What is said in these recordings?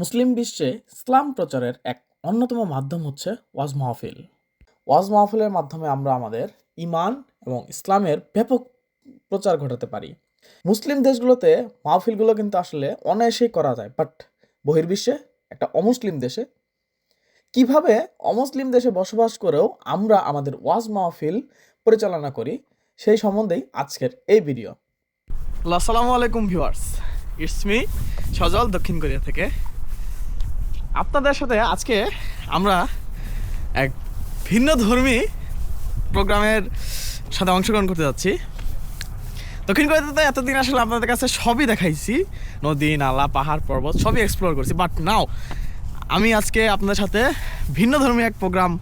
মুসলিম বিশ্বে ইসলাম প্রচারের এক অন্যতম মাধ্যম হচ্ছে ওয়াজ মাহফিল। ওয়াজ মাহফিলের মাধ্যমে আমরা আমাদের ইমান এবং ইসলামের ব্যাপক প্রচার ঘটাতে পারি। মুসলিম দেশগুলোতে মাহফিলগুলো কিন্তু আসলে অনায়াসেই করা যায় বাট বহির্বিশ্বে একটা অমুসলিম দেশে। কীভাবে অমুসলিম দেশে বসবাস করেও আমরা আমাদের ওয়াজ মাহফিল পরিচালনা করি, সেই সম্বন্ধেই আজকের এই ভিডিও। আসসালামু আলাইকুম ভিউয়ার্স, ইটস মি সজল দক্ষিণ কোরিয়া থেকে। আপনাদের সাথে আজকে আমরা এক ভিন্ন ধর্মী প্রোগ্রামের সাথে অংশগ্রহণ করতে যাচ্ছি। দক্ষিণ কোরিয়াতে এতদিন আসলে আপনাদের কাছে সবই দেখাইছি। নদী, নালা, পাহাড়, পর্বত, সবই এক্সপ্লোর করছি। বাট নাও আমি আজকে আপনাদের সাথে ভিন্ন ধর্মী এক প্রোগ্রাম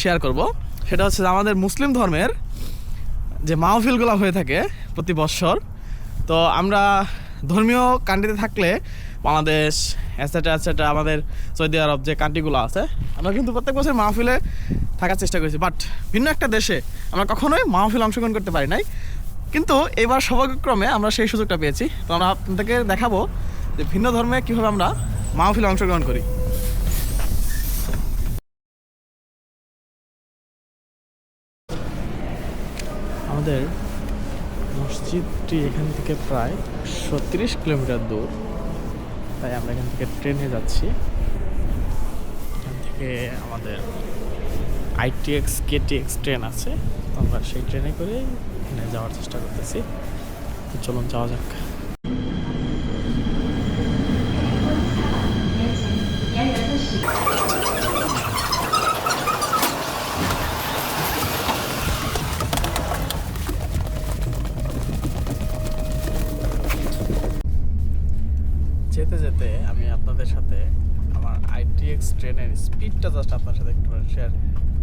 শেয়ার করব। সেটা হচ্ছে আমাদের মুসলিম ধর্মের যে মাহফিলগুলো হয়ে থাকে প্রতি বৎসর তো আমরা ধর্মীয় কান্ট্রিতে থাকলে বাংলাদেশ এসেটা এসেটা আমাদের সৌদি আরব যে কান্ট্রিগুলো আছে, আমরা কিন্তু প্রত্যেক বছর মাহফিলে থাকার চেষ্টা করেছি। বাট ভিন্ন একটা দেশে আমরা কখনোই মাহফিল অংশগ্রহণ করতে পারি নাই। কিন্তু এবার সৌভাগ্যক্রমে আমরা সেই সুযোগটা পেয়েছি। তো আমরা আপনাদেরকে দেখাবো যে ভিন্ন ধর্মে কীভাবে আমরা মাহফিলে অংশগ্রহণ করি। আমাদের মসজিদটি এখান থেকে প্রায় ছত্রিশ কিলোমিটার দূর। তাই আমরা এখান থেকে ট্রেনে যাচ্ছি। এখান থেকে আমাদের আইটিএক্স কেটিএক্স ট্রেন আছে। আমরা সেই ট্রেনে করে এখানে যাওয়ার চেষ্টা করতেছি। চলুন যাওয়া যাক। আইটিএক্স ট্রেনের স্পিডটা জাস্ট আপনার সাথে একটু শেয়ার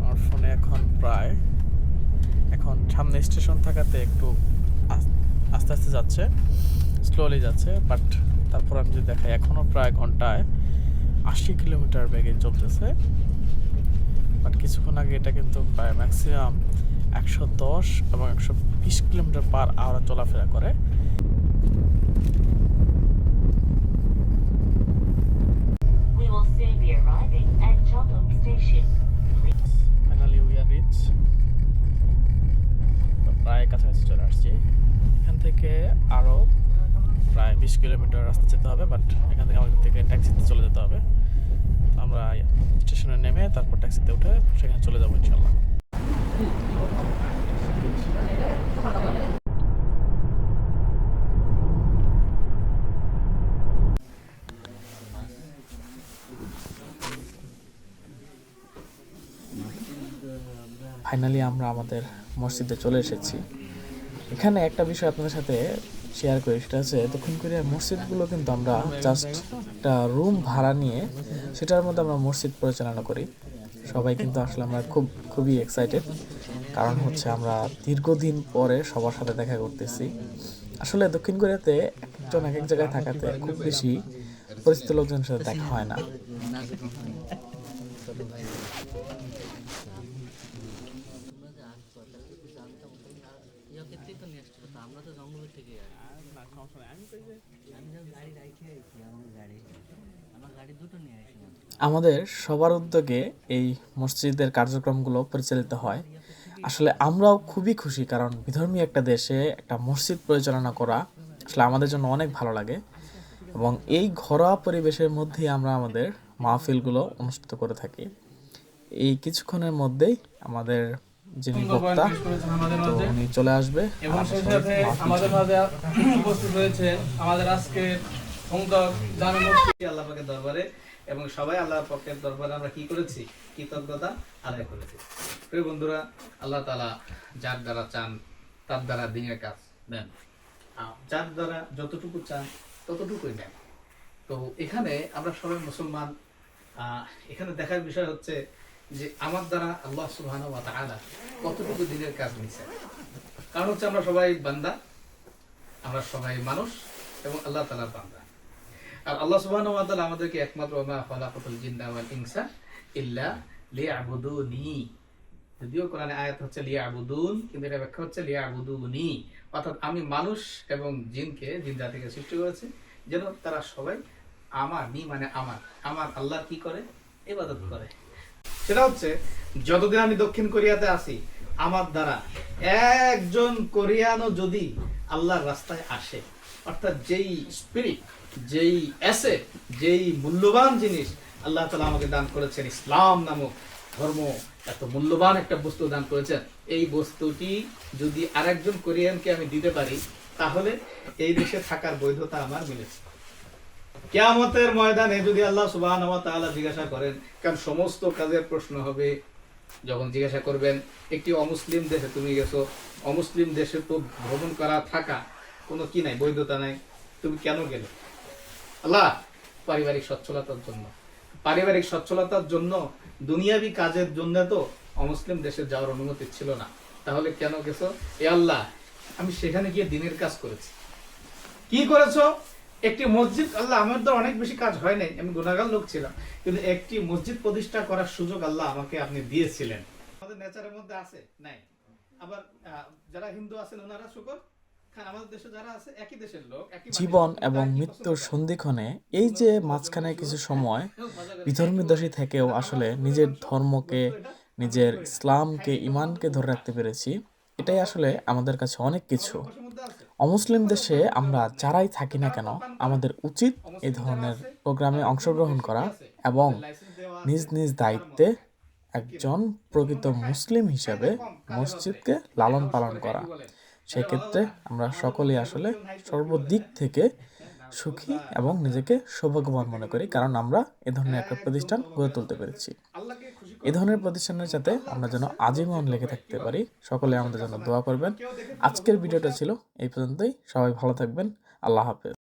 আমার ফোনে এখন প্রায়, এখন সামনে স্টেশন থাকাতে একটু আস্তে আস্তে যাচ্ছে স্লোলি যাচ্ছে বাট তারপর আমি যদি দেখাই এখনও প্রায় ঘন্টায় আশি কিলোমিটার বেগে চলতেছে বাট কিছুক্ষণ আগে এটা কিন্তু প্রায় ম্যাক্সিমাম একশো দশ এবং একশো বিশ কিলোমিটার পার আওয়ার চলাফেরা করে। ফাইনালি উই আর রিচ প্রায় কাছাকাছি চলে আসছি। এখান থেকে আরও প্রায় বিশ কিলোমিটার রাস্তা যেতে হবে বাট এখান থেকে আমাদের থেকে ট্যাক্সিতে চলে যেতে হবে। আমরা স্টেশনে নেমে তারপর ট্যাক্সিতে উঠে সেখানে চলে যাব ইনশাল্লাহ ফাইনালি আমরা আমাদের মসজিদে চলে এসেছি। এখানে একটা বিষয় আপনাদের সাথে শেয়ার করি, সেটা হচ্ছে দক্ষিণ কোরিয়ার মসজিদগুলো কিন্তু আমরা জাস্ট একটা রুম ভাড়া নিয়ে সেটার মধ্যে আমরা মসজিদ পরিচালনা করি। সবাই কিন্তু আসলে আমরা খুব, খুবই এক্সাইটেড কারণ হচ্ছে আমরা দীর্ঘদিন পরে সবার সাথে দেখা করতেছি। আসলে দক্ষিণ কোরিয়াতে একজন এক এক জায়গায় থাকাতে খুব বেশি পরিচিত লোকজনের সাথে দেখা হয় না। আমাদের সবার উদ্যোগে এই মসজিদের কার্যক্রমগুলো পরিচালিত হয়। আসলে আমরাও খুবই খুশি কারণ বিধর্মী একটা দেশে একটা মসজিদ পরিচালনা করা আসলে আমাদের জন্য অনেক ভালো লাগে এবং এই ঘরোয়া পরিবেশের মধ্যেই আমরা আমাদের মাহফিলগুলো অনুষ্ঠিত করে থাকি। এই কিছুক্ষণের মধ্যেই আমাদের যিনি বক্তা তো উনি চলে আসবে। এবং সেই সাথে আমাদের মাঝে উপস্থিত রয়েছে আমাদের আজকে সংযক জানামূর্তি আল্লাহ পাকের দরবারে এবং সবাই আল্লাহ পাকের দরবারে আমরা কি করেছি? কৃতজ্ঞতা আদায় করেছি। প্রিয় বন্ধুরা আল্লাহ তালা যার দ্বারা চান তার দ্বারা দিনের কাজ দেন যার দ্বারা যতটুকু চান ততটুকুই নেন। তো এখানে আমরা সবাই মুসলমান। আহ, এখানে দেখার বিষয় হচ্ছে যে আমার দ্বারা আল্লাহ সুবহান ওয়া কতটুকু দিনের কাজ নিছে। কারণ হচ্ছে আমরা সবাই বান্দা, আমরা সবাই মানুষ এবং আল্লাহ তাআলার বান্দা। আর আল্লাহ তাআলা আমাদেরকে একমাত্র যদিও কোরআনে আয়াত হচ্ছে লিয়াবুদুন, কিন্তু এটা ব্যাখ্যা হচ্ছে লিয়াবুদুনি। অর্থাৎ আমি মানুষ এবং জিনকে, জিন জাতিকে সৃষ্টি করেছি, যেন তারা সবাই আমার নি মানে আমার আমার আল্লাহ কি করে? ইবাদত করে। সেটা হচ্ছে, যতদিন আমি দক্ষিণ কোরিয়াতে আছি, আমার দ্বারা একজন কোরিয়ানও যদি আল্লাহর রাস্তায় আসে, অর্থাৎ যেই স্পিরিট যেই অ্যাসেট যেই মূল্যবান জিনিস আল্লাহ তালা আমাকে দান করেছেন, ইসলাম নামক ধর্ম এত মূল্যবান একটা বস্তু দান করেছেন, এই বস্তুটি যদি আরেকজন কোরিয়ানকে আমি দিতে পারি, তাহলে এই দেশে থাকার বৈধতা আমার মিলেছে। কেয়ামতের ময়দানে যদি আল্লাহ সুবাহ জিজ্ঞাসা করেন, কারণ সমস্ত কাজের প্রশ্ন হবে, যখন জিজ্ঞাসা করবেন, একটি অমুসলিম দেশে তুমি গেছো, অমুসলিম দেশে তো ভ্রমণ করা থাকা, কোনো কি নাই, বৈধতা নাই, তুমি কেন গেলে? আল্লাহ, পারিবারিক সচ্ছলতার জন্য। পারিবারিক সচ্ছলতার জন্য, দুনিয়াবি কাজের জন্য তো অমুসলিম দেশে যাওয়ার অনুমতি ছিল না। তাহলে কেন গেছো? এ আল্লাহ, আমি সেখানে গিয়ে দিনের কাজ করেছি। কি করেছ? একটি মসজিদ আল্লাহ আমার তো অনেক বেশি কাজ হয় নাই আমি গুণাগার লোক ছিলাম। কিন্তু একটি মসজিদ প্রতিষ্ঠা করার সুযোগ আল্লাহ আমাকে আপনি দিয়েছিলেন। আমাদের নেচারের মধ্যে আছে? নাই। আবার যারা হিন্দু আছেন ওনারা শুকর জীবন এবং মৃত্যুর? সন্ধিক্ষণে এই যে মাঝখানে কিছু সময় বিধর্মী দোষী থেকেও আসলে নিজের ধর্মকে নিজের ইসলামকে ইমানকে ধরে রাখতে পেরেছি এটাই আসলে আমাদের কাছে অনেক কিছু। অমুসলিম দেশে আমরা যারাই থাকি না কেন, আমাদের উচিত এই ধরনের প্রোগ্রামে অংশগ্রহণ করা এবং নিজ নিজ দায়িত্বে একজন প্রকৃত মুসলিম হিসেবে মসজিদকে লালন পালন করা। সেক্ষেত্রে আমরা সকলেই আসলে সর্বদিক থেকে সুখী এবং নিজেকে সৌভাগ্যবান মনে করি, কারণ আমরা এ ধরনের একটা প্রতিষ্ঠান গড়ে তুলতে পেরেছি। এ ধরনের প্রতিষ্ঠানের সাথে আমরা যেন আজীবন লেগে থাকতে পারি। সকলে আমাদের জন্য দোয়া করবেন। আজকের ভিডিওটা ছিল এই পর্যন্তই। সবাই ভালো থাকবেন। আল্লাহ হাফেজ।